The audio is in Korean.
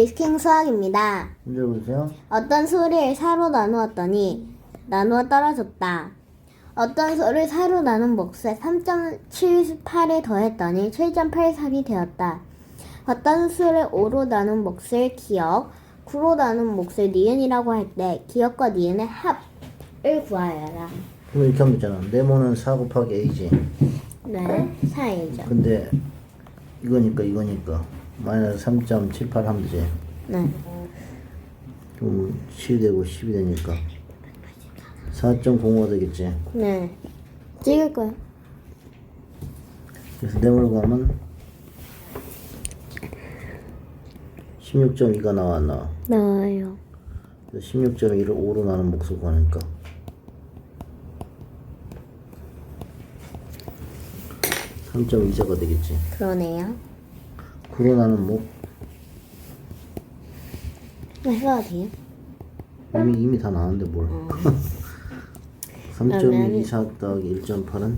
리스킹 수학입니다. 문제 보세요. 어떤 수를 4로 나누었더니 나누어 떨어졌다. 어떤 수를 4로 나눈 몫에 3.78을 더했더니 7.83이 되었다. 어떤 수를 5로 나눈 몫을 기억, 9로 나눈 몫을 니은이라고 할 때 기억과 니은의 합을 구하여라. 그럼 이렇게 하면 되잖아. 네모는 4 곱하기 a지. 네, 4이죠. 근데 이거니까 이거니까 마이너스 3.78 하면 되지. 네. 그럼 7이 되고 10이 되니까 4.05가 되겠지. 네. 찍을 거예요. 그래서 네모로 가면 16.2가 나와 안 나와. 나와요. 16.1을 5로 나눈 몫을 구하니까 3.2제가 되겠지. 그러네요. 9로 나눈 몫 해가 돼요? 이미 이미 다 나왔는데 뭘? 3.24 더하기 1.8은